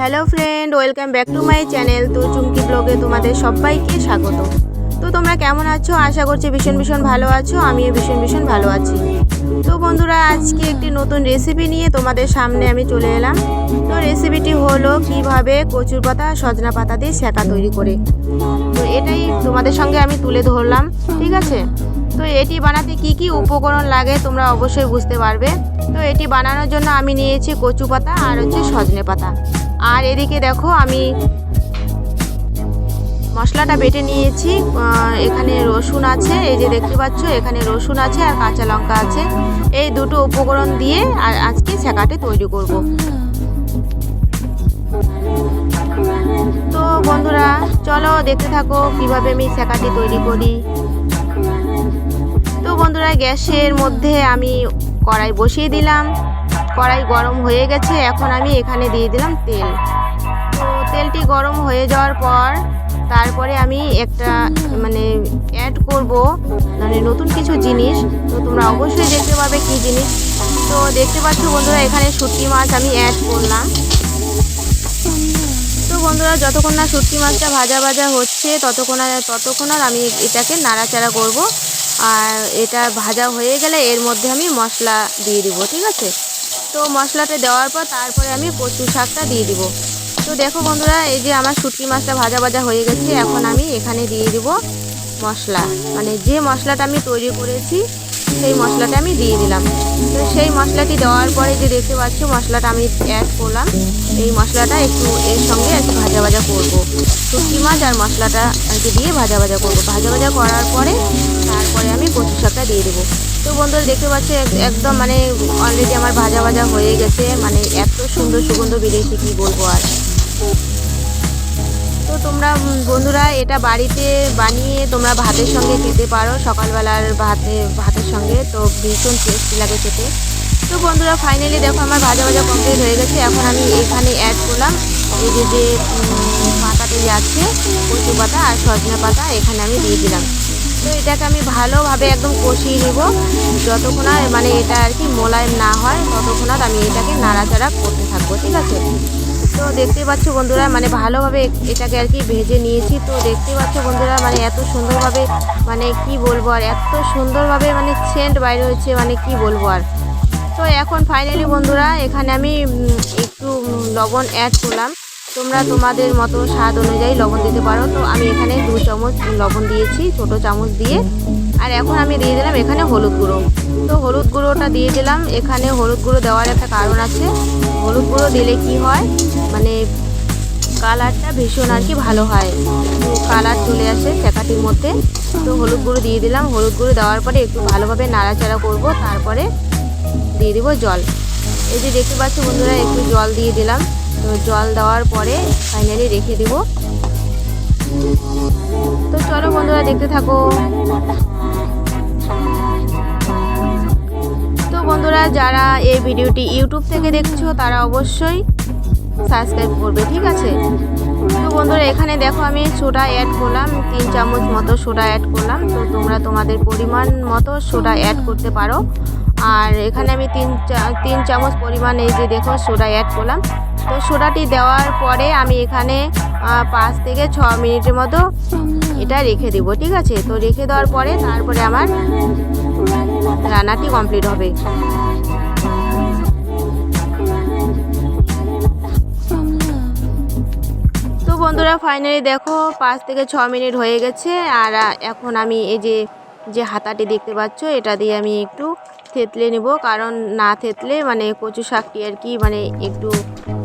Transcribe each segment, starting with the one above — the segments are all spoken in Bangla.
Hello friend welcome back to my channel তো চুমকি ব্লগে তোমাদের সবাইকে স্বাগত। তো তোমরা কেমন আছো? আশা করছি ভীষণ ভীষণ ভালো আছো, আমিও ভীষণ ভীষণ ভালো আছি। তো বন্ধুরা, আজকে একটি নতুন রেসিপি নিয়ে তোমাদের সামনে আমি চলে এলাম। তো রেসিপিটি হলো কীভাবে কচুর পাতা, সজনা পাতা দিয়ে সেকা তৈরি করে। তো এটাই তোমাদের সঙ্গে আমি তুলে ধরলাম, ঠিক আছে? তো এটি বানাতে কি কি উপকরণ লাগে তোমরা অবশ্যই বুঝতে পারবে। তো এটি বানানোর জন্য আমি নিয়েছি কচু পাতা আর হচ্ছে সজনে পাতা। আর এদিকে দেখো আমি মশলাটা বেটে নিয়েছি। এখানে রসুন আছে, এই যে দেখতে পাচ্ছ, এখানে রসুন আছে আর কাঁচা লঙ্কা আছে। এই দুটো উপকরণ দিয়ে আর আজকে সেকাটে তৈরি করব। তো বন্ধুরা, চলো দেখতে থাকো কীভাবে আমি সেকাটি তৈরি করি। তো বন্ধুরা, গ্যাসের মধ্যে আমি কড়াই বসিয়ে দিলাম। কড়াই গরম হয়ে গেছে, এখন আমি এখানে দিয়ে দিলাম তেল। তো তেলটি গরম হয়ে যাওয়ার পর, তারপরে আমি একটা মানে অ্যাড করব মানে নতুন কিছু জিনিস। তো তোমরা অবশ্যই দেখতে পাবে কি জিনিস। তো দেখতে পাচ্ছ বন্ধুরা, এখানে শুটকি মাছ আমি অ্যাড করলাম। তো বন্ধুরা, যতক্ষণ না শুটকি মাছটা ভাজা ভাজা হচ্ছে, ততক্ষণ আর ততক্ষণ আর আমি এটাকে নাড়াচাড়া করব। আর এটা ভাজা হয়ে গেলে এর মধ্যে আমি মশলা দিয়ে দিব, ঠিক আছে? তো মশলাটা দেওয়ার পর তারপরে আমি কচু শাকটা দিয়ে দিব। তো দেখো বন্ধুরা, এই যে আমার শুটকি মাছটা ভাজা ভাজা হয়ে গেছে, এখন আমি এখানে দিয়ে দিব মশলা। মানে যে মশলাটা আমি তৈরি করেছি সেই মশলাটা আমি দিয়ে দিলাম। তো সেই মশলাটি দেওয়ার পরে যে দেখতে পাচ্ছ, মশলাটা আমি অ্যাড করলাম। এই মশলাটা একটু এর সঙ্গে একটু ভাজা ভাজা করব। শুটকি মাছ আর মশলাটা কি দিয়ে ভাজা ভাজা করব। ভাজা ভাজা করার পরে তারপরে আমি কচু শাকটা দিয়ে দেবো। তো বন্ধুরা, দেখতে পাচ্ছি একদম মানে অলরেডি আমার ভাজা ভাজা হয়ে গেছে। মানে এত সুন্দর সুগন্ধ বেরিয়েছে কি বলব আর। তো তোমরা বন্ধুরা এটা বাড়িতে বানিয়ে তোমরা ভাতের সঙ্গে খেতে পারো সকালবেলার ভাতে ভাতের সঙ্গে। তো ভীষণ টেস্টি লাগে খেতে। তো বন্ধুরা ফাইনালি দেখো আমার ভাজা ভাজা কমপ্লিট হয়ে গেছে। এখন আমি এখানে অ্যাড করলাম এই যে যে উম, পাতাটা যে আছে কচু পাতা আর সজনে পাতা এখানে আমি দিয়ে দিলাম। তো এটাকে আমি ভালোভাবে একদম কষিয়ে নেব। যতক্ষণ মানে এটা আর কি মোলায়েম না হয় ততক্ষণ আমি এটাকে নাড়াচাড়া করতে থাকব ঠিক আছে? তো দেখতে পাচ্ছ বন্ধুরা মানে ভালোভাবে এটাকে আর কি ভেজে নিয়েছি। তো দেখতে পাচ্ছ বন্ধুরা মানে এত সুন্দরভাবে মানে কি বলব আর, এত সুন্দরভাবে মানে সেন্ট বাইরে হচ্ছে মানে কি বলব আর। তো এখন ফাইনালি বন্ধুরা, এখানে আমি একটু লবণ অ্যাড করলাম। তোমরা তোমাদের মতো স্বাদ অনুযায়ী লবণ দিতে পারো। তো আমি এখানে দু চামচ লবণ দিয়েছি, ছোট চামচ দিয়ে। আর এখন আমি দিয়ে দিলাম এখানে হলুদ গুঁড়ো। তো হলুদ গুঁড়োটা দিয়ে দিলাম। এখানে হলুদ গুঁড়ো দেওয়ার একটা কারণ আছে। হলুদ গুঁড়ো দিলে কি হয়? মানে কালারটা ভীষণ আর কি ভালো হয়। কালার চলে আসে চেকাটির মধ্যে। তো হলুদ গুঁড়ো দিয়ে দিলাম। হলুদ গুঁড়ো দেওয়ার পরে একটু ভালোভাবে নাড়াচাড়া করব। তারপরে দিয়ে দিব জল। এই যে দেখতে পাচ্ছ বন্ধুরা, একটু জল দিয়ে দিলাম। তো জল দেওয়ার পরে ফাইনালি রেখে দিব। তো চলো বন্ধুরা, দেখতে থাকো। তো বন্ধুরা, যারা এই ভিডিওটি ইউটিউব থেকে দেখছ, তারা অবশ্যই সাবস্ক্রাইব করবে, ঠিক আছে? তো বন্ধুরা, এখানে দেখো আমি সোডা অ্যাড করলাম, তিন চামচ মতো সোডা অ্যাড করলাম। তো তোমরা তোমাদের পরিমাণ মতো সোডা অ্যাড করতে পারো। আর এখানে আমি তিন তিন চামচ পরিমাণ এই যে দেখো সোডা অ্যাড করলাম। তো সোডাটি দেওয়ার পরে আমি এখানে পাঁচ থেকে ছ মিনিটের মতো এটা রেখে দিব, ঠিক আছে? তো রেখে দেওয়ার পরে তারপরে আমার রান্নাটি কমপ্লিট হবে। বন্ধুরা ফাইনালি দেখো, পাঁচ থেকে ছ মিনিট হয়ে গেছে। আর এখন আমি এই যে যে হাতাটি দেখতে পাচ্ছ, এটা দিয়ে আমি একটু থেতলে নেব। কারণ না থেতলে মানে কচু শাকটি আর কি মানে একটু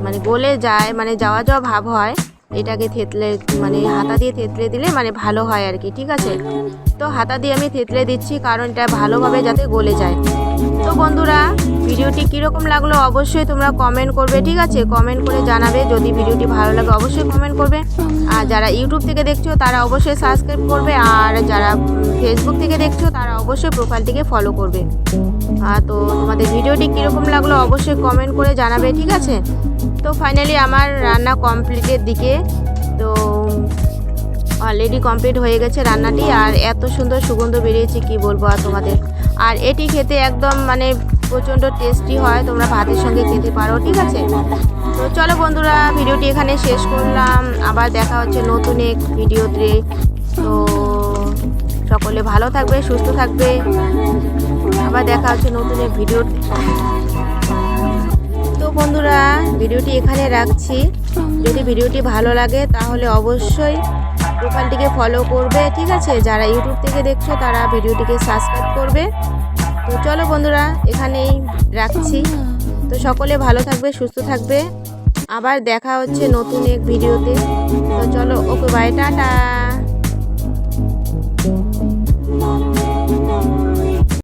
মানে গলে যায় মানে যাওয়া যাওয়া ভাব হয়। এটাকে থেতলে মানে হাতা দিয়ে থেতলে দিলে মানে ভালো হয় আর কি, ঠিক আছে? তো হাতা দিয়ে আমি থেতলে দিচ্ছি, কারণ এটা ভালোভাবে যাতে গলে যায়। তো বন্ধুরা ভিডিওটি কীরকম লাগল অবশ্যই তোমরা কমেন্ট করবে, ঠিক আছে? কমেন্ট করে জানাবে, যদি ভিডিওটি ভালো লাগে অবশ্যই কমেন্ট করবে। আর যারা ইউটিউব থেকে দেখছ, তারা অবশ্যই সাবস্ক্রাইব করবে, আর যারা ফেসবুক থেকে দেখছ, তারা অবশ্যই প্রোফাইলটিকে ফলো করবে। তো তোমাদের ভিডিওটি কীরকম লাগল অবশ্যই কমেন্ট করে জানাবে, ঠিক আছে? তো ফাইনালি আমার রান্না কমপ্লিটের দিকে, তো অলরেডি কমপ্লিট হয়ে গেছে রান্নাটি, আর এত সুন্দর সুগন্ধ বেরিয়েছে, কি বলব আর তোমাদের? আর এটি খেতে একদম মানে প্রচণ্ড টেস্টি হয়, তোমরা ভাতের সঙ্গে খেতে পারো, ঠিক আছে? তো চলো বন্ধুরা, ভিডিওটি এখানে শেষ করলাম। আবার দেখা হচ্ছে নতুন এক ভিডিওতে। তো সকলে ভালো থাকবে, সুস্থ থাকবে। আবার দেখা হচ্ছে নতুন এক ভিডিওতে। তো বন্ধুরা, ভিডিওটি এখানে রাখছি। যদি ভিডিওটি ভালো লাগে, তাহলে অবশ্যই প্রোফাইলটিকে ফলো করবে, ঠিক আছে? যারা ইউটিউব থেকে দেখছ, তারা ভিডিওটিকে সাবস্ক্রাইব করবে। তো চলো বন্ধুরা, এখানেই রাখছি। তো সকলে ভালো থাকবে, সুস্থ থাকবে। আবার দেখা হচ্ছে নতুন এক ভিডিওতে। তো চলো, ওকে বাই টাটা।